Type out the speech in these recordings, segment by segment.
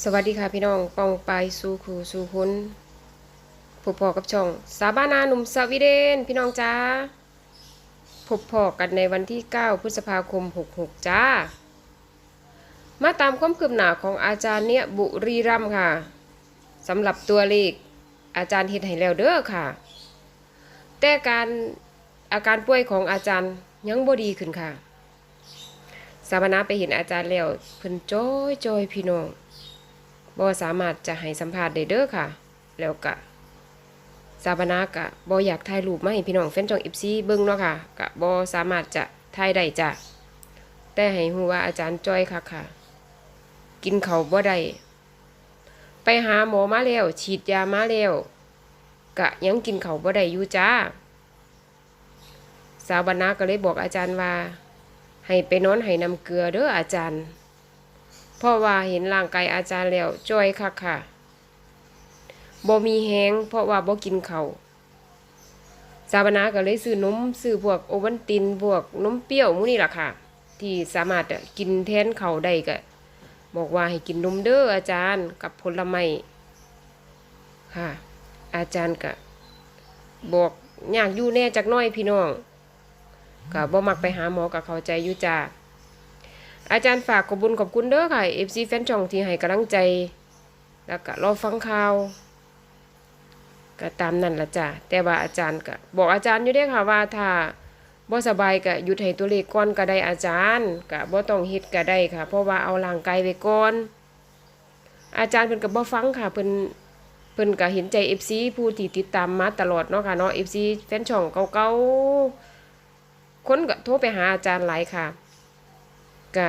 สวัสดีค่ะพี่น้องปองไปสู่ครูสู่คุณพบพอกับช่อง สาบานาหนุ่มสวีเดน พี่น้องจ้าพบพอกันในวันที่ 9 พฤษภาคม 66 จ้า มาตามความคืบหน้าของอาจารย์เนี่ยบุรีรัมค่ะสำหรับตัวเลขอาจารย์เฮ็ดให้แล้วเด้อค่ะ แต่การอาการป่วยของอาจารย์ยังบ่ดีขึ้นค่ะ สาบานาไปเห็นอาจารย์แล้วเพิ่นจ้อยจอยพี่น้อง บ่สามารถจะให้สัมภาษณ์ได้เด้อค่ะ แล้วก็สาบนากะบ่อยากถ่ายรูปมาให้พี่น้องแฟนช่อง FC เบิ่งเนาะค่ะกะบ่สามารถจะถ่ายได้จ้ะแต่ให้ฮู้ว่าอาจารย์จ้อยคักค่ะ กินเขาบ่ได้ไปหาหมอมาแล้ว ฉีดยามาแล้วกะยังกินเขาบ่ได้อยู่จ้า สาวบรรณาก็เลยบอกอาจารย์ว่า ให้ไปนอนให้น้ำเกลือเด้ออาจารย์ เพราะว่าเห็นร่างกายอาจารย์แล้วจ้อยคักค่ะบ่มีแห้งเพราะว่าบ่กินเข้าวสาบนาก็เลยซื้อนมซื้อพวกโอวัลตินพวกนมเปรี้ยวมูนี่ล่ะค่ะ ที่สามารถกินแทนเข้าได้ก็บอกว่าให้กินนมเด้ออาจารย์กับผลไม้ค่ะ อาจารย์ก็บอกอยากอยู่แน่จักน้อยพี่น้องก็บ่มักไปหาหมอก็เขาใจอยู่จ้า อาจารย์ฝากขอบคุญขอบคุณเด้อค่ะ FC แฟนช่องที่ให้กำลังใจ แล้วก็รอฟังข่าวก็ตามนั่นละจ้ะแต่ว่าอาจารย์ก็บอกอาจารย์อยู่ด้ค่ะว่าถ้าบ่สบายก็หยุดให้ตัวเลขก่อนก็ได้อาจารย์ก็บ่ต้องเฮ็ดก็ได้ค่ะ เพราะว่าเอาร่างกายไว้ก่อนอาจารย์เพิ่นก็บ่ฟังค่ะเพิ่นเพิ่นก็เห็นใจ FC ผู้ที่ติดตามมาตลอดเนาะค่ะเนาะ FC แฟนช่องเก่าๆคนก็โทรไปหาอาจารย์หลายค่ะ ก็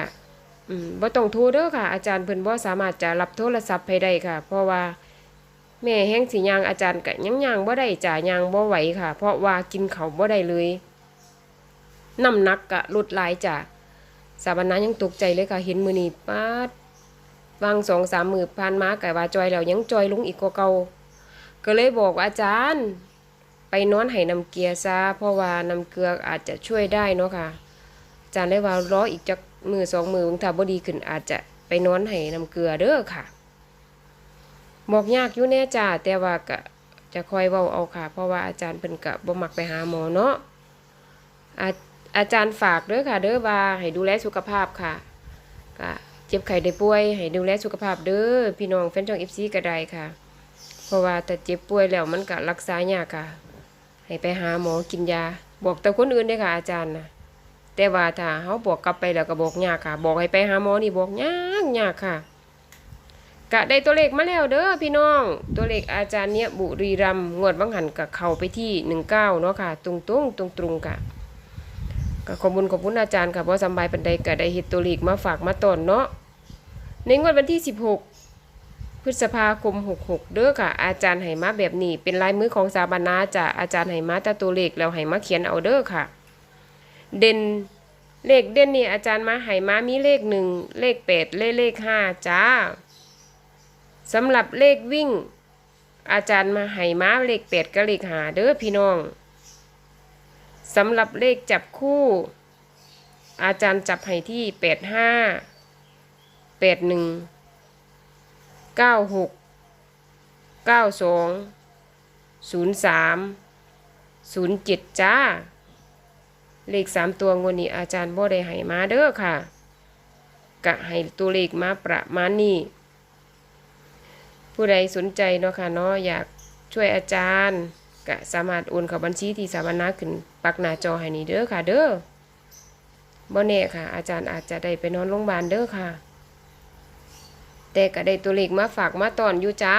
อืมบ่ต้องโทรเด้อค่ะ อาจารย์เพิ่นบ่สามารถจะรับโทรศัพท์ให้ได้ค่ะ เพราะว่าแม่แห้งสิยางอาจารย์ก็ยังยางบ่ได้จ้ะย่างบ่ไหวค่ะ เพราะว่ากินเขาวบ่ได้เลยน้ำหนักก็ลดหลายจ้ะสาบานายังตกใจเลยค่ะเห็นมือนี้ปาดวาง2-3มื้อผ่านมาก็ว่าจอยแล้วยังจอยลงอีกกว่าเก่าก็เลยบอกว่าอาจารย์ ไปนอนให้น้ำเกลือซะเพราะว่าน้ำเกลืออาจจะช่วยได้เนาะค่ะอาจารย์ได้ว่ารออีกจัก มือสองมือถ้าบ่ดีขึ้นอาจจะไปนอนให้น้ำเกลือเด้อค่ะ บอกยากอยู่แน่จ้าแต่ว่าก็จะคอยเว้าเอาค่ะ เพราะว่าอาจารย์เพิ่นก็บ่มักไปหาหมอเนาะอาอาจารย์ฝากเด้อค่ะ เด้อว่าให้ดูแลสุขภาพค่ะก็เจ็บไข้ได้ป่วย ให้ดูแลสุขภาพเด้อพี่น้องแฟนช่อง FC ก็ได้ค่ะ เพราะว่าแต่เจ็บป่วยแล้วมันก็รักษายากค่ะ ให้ไปหาหมอกินยา บอกแต่คนอื่นด้อค่ะ อาจารย์นะ แต่ว่าถ้าเขาบอกกลับไปแล้วก็บอกยากค่ะ บอกให้ไปหาหมอนี่บอกยากยากค่ะกะได้ตัวเลขมาแล้วเด้อพี่น้อง ตัวเลขอาจารย์เนี่ยบุรีรัมย์งวดบังหันกับเขาไปที่หนึ่งเก้าเนาะค่ะ ตรงตรงตรงตรงค่ะก็ขอบคุณขอบคุณอาจารย์ค่ะเพราะสบายปันใดก็ได้เฮ็ดตัวเลขมาฝากมาตอนเนาะในงวดวันที่16พฤษภาคม 66 เด้อค่ะ อาจารย์ให้มาแบบนี้ เป็นลายมือของสาบานาจะอาจารย์ให้มาต่ตัวเลขแล้วให้มาเขียนเอาเด้อค่ะ เด่นเลขเด่นนี่อาจารย์มาให้มามีเลขหนึ่งเลขแปดเลขเลขห้าจ้าสำหรับเลขวิ่ง อาจารย์มาให้มาเลขแปดกับเลขห้าเด้อพี่น้องสำหรับเลขจับคู่ อาจารย์จับให้ที่แปดห้าแปดหนึ่งเก้าหกเก้าสองศูนย์สามศูนย์เจ็ดจ้า เลขสามตัวงวดนี้อาจารย์บ่ได้ให้มาเด้อค่ะกะให้ตัวเลขมาประมาณนี้ผู้ใดสนใจเนาะค่ะเนาะอยากช่วยอาจารย์กะสามารถโอนเข้าบัญชีที่สามารถนาขึ้นปักหน้าจอให้นี่เด้อค่ะ เด้อบ่แน่ค่ะ อาจารย์อาจจะได้ไปนอนโรงพยาบาลเด้อค่ะ แต่ก็ได้ตัวเลขมาฝากมาตอนอยู่จ้า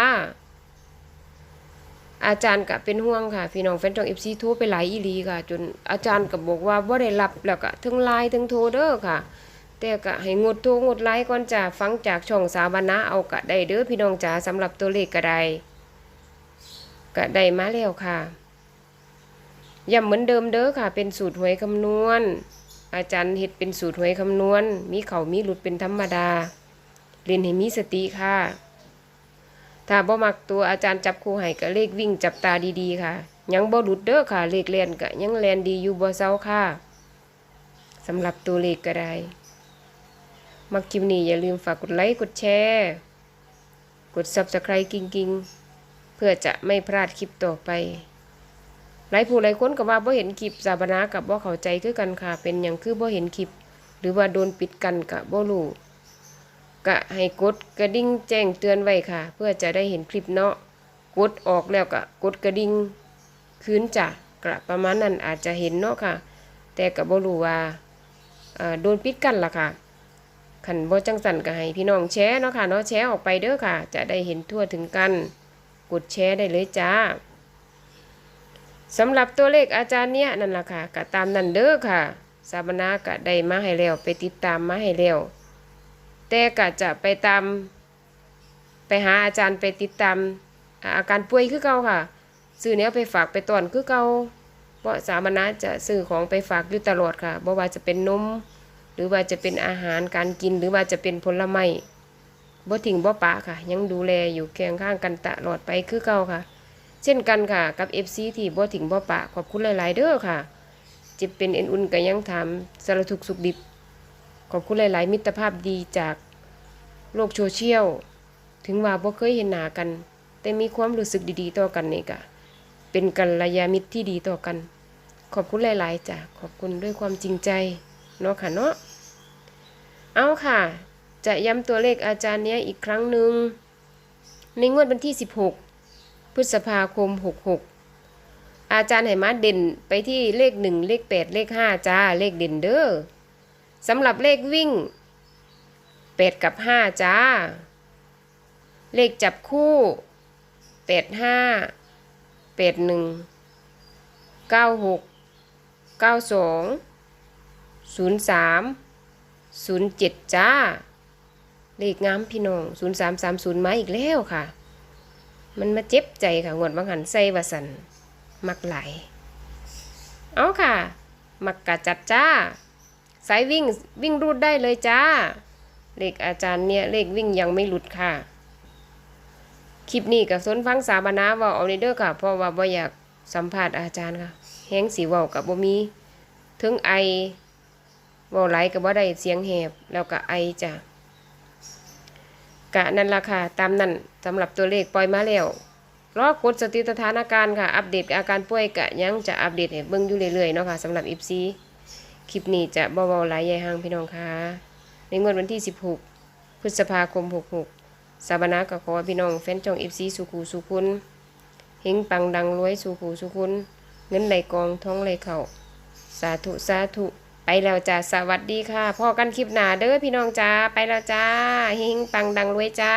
อาจารย์ก็เป็นห่วงค่ะ พี่น้องแฟนช่อง FC โทรไปหลายอีหลีค่ะ จนอาจารย์ก็บอกว่าบ่ได้รับแล้วก็ทั้งไลน์ทั้งโทรเด้อค่ะ แต่ก็ให้งดโทรงดไลน์ก่อนจ้าฟังจากช่องสาบานะเอาก็ได้เด้อพี่น้องจ๋าสำหรับตัวเลขก็ได้ก็ได้มาแล้วค่ะย้ำเหมือนเดิมเด้อค่ะ เป็นสูตรหวยคำนวณ อาจารย์เฮ็ดเป็นสูตรหวยคำนวณ มีเขามีหลุดเป็นธรรมดา เรียนให้มีสติค่ะ ถ้าบ่มักตัวอาจารย์จับคู่ให้ก็เลขวิ่งจับตาดีๆค่ะ ยังบ่หลุดเด้อค่ะ เลขเลียนก็ยังแลนดีอยู่บ่เซาค่ะสำหรับตัวเลขก็ได้ มักคลิปนี้อย่าลืมฝากกดไลค์กดแชร์ กด Subscribe กิงกิงเพื่อจะไม่พลาดคลิปต่อไปหลายผู้หลายคนก็ว่าบ่เห็นคลิปสาบนากับบ่เข้าใจคือกันค่ะ เป็นหยังคือบ่เห็นคลิป หรือว่าโดนปิดกันกะบ่รู้ ก็ให้กดกระดิ่งแจ้งเตือนไว้ค่ะ เพื่อจะได้เห็นคลิปเนาะกดออกแล้วก็กดกระดิ่งคืนจ้ะกระประมาณนั้นอาจจะเห็นเนาะค่ะ แต่ก็บ่รู้ว่าโดนปิดกันล่ะค่ะขันบ่จังสันก็ให้พี่น้องแชร์เนาะค่ะเนาะแชร์ออกไปเด้อค่ะ จะได้เห็นทั่วถึงกัน กดแชร์ได้เลยจ้าสำหรับตัวเลขอาจารย์เนี้ยนั่นล่ะค่ะก็ตามนั้นเด้อค่ะ สาบนาก็ได้มาให้แล้วไปติดตามมาให้แล้ว แต่ก็จะไปตาม ไปหาอาจารย์ไปติดตามอาการป่วยคือเก่าค่ะซื้อเนี้ยไปฝากไปตอนคือเก่าเพราะสาบนาจะซื้อของไปฝากอยู่ตลอดค่ะบ่ว่าจะเป็นนมหรือว่าจะเป็นอาหารการกินหรือว่าจะเป็นผลไม้บ่ทิ้งบ่ปะค่ะ ยังดูแลอยู่เคียงข้างกันตลอดไปคือเก่าค่ะ เช่นกันค่ะกับ FC ที่บ่ทิ้งบ่ปะขอบคุณหลาย ๆ เด้อค่ะจะเป็นเอ็นอุ่นก็ยังถามสารทุกสุขดิบขอบคุณหลาย ๆ มิตรภาพดีจาก โลกโซเชียล ถึงว่าบ่เคยเห็นหน้ากัน แต่มีความรู้สึกดีๆ ต่อกันนี่ก็เป็นกัลยาณมิตรที่ดีต่อกัน ขอบคุณหลายๆจ้ะขอบคุณด้วยความจริงใจเนาะค่ะเนาะเอาค่ะ จะย้ำตัวเลขอาจารย์เนี้ยอีกครั้งหนึ่งในงวดวันที่ 16 พฤษภาคม 66 อาจารย์ให้มาเด่นไปที่เลข 1 เลข 8 เลข 5 จ้า เลขเด่นเด้อสำหรับเลขวิ่ง 8กับ5จ้า เลขจับคู่8 5 8 1 9 6 9 2ศูนย์สามศูนย์เจ็ดจ้า เลขงามพี่น้องศูนย์สามสามศูนย์มาอีกแล้วค่ะ มันมาเจ็บใจค่ะงวดบางหันใส่วาสันมักไหลเอาค่ะ มักกะจัดจ้า สายวิ่งวิ่งรูดได้เลยจ้า เลขอาจารย์เนี่ยเลขวิ่งยังไม่หลุดค่ะ คลิปนี้กับสนฟังสาบานาว่าเอาในเด้อค่ะ เพราะว่าบ่อยากสัมภาษณ์อาจารย์ค่ะ แห้งสีว้ากับบ่มีถึงไอว้าไหลก็บ่ได้เสียงแหบแล้วก็ไอจ้ะกะนั่นล่ะค่ะตามนั้นสำหรับตัวเลขปล่อยมาแล้วรอกดสติสถานการณ์ค่ะ อัปเดตอาการป่วยกะยังจะอัปเดตให้เบิ่งอยู่เรื่อยๆเนาะค่ะสำหรับ FC คลิปนี้จะบ่เว้าหลายใหญ่ห่างพี่น้องค่ะ งวดวันที่ 16 พฤษภาคม 66 สาบนาก็ขอพี่น้องแฟนช่อง FC สุขูสุขุนเฮงปังดังรวยสุขูสุขุนเงินไหลกองท้องไหลเข่าสาธุสาธุไปแล้วจ้าสวัสดีค่ะพ่อกันคลิปหนาเด้อพี่น้องจ้าไปแล้วจ้าเฮงปังดังรวยจ้า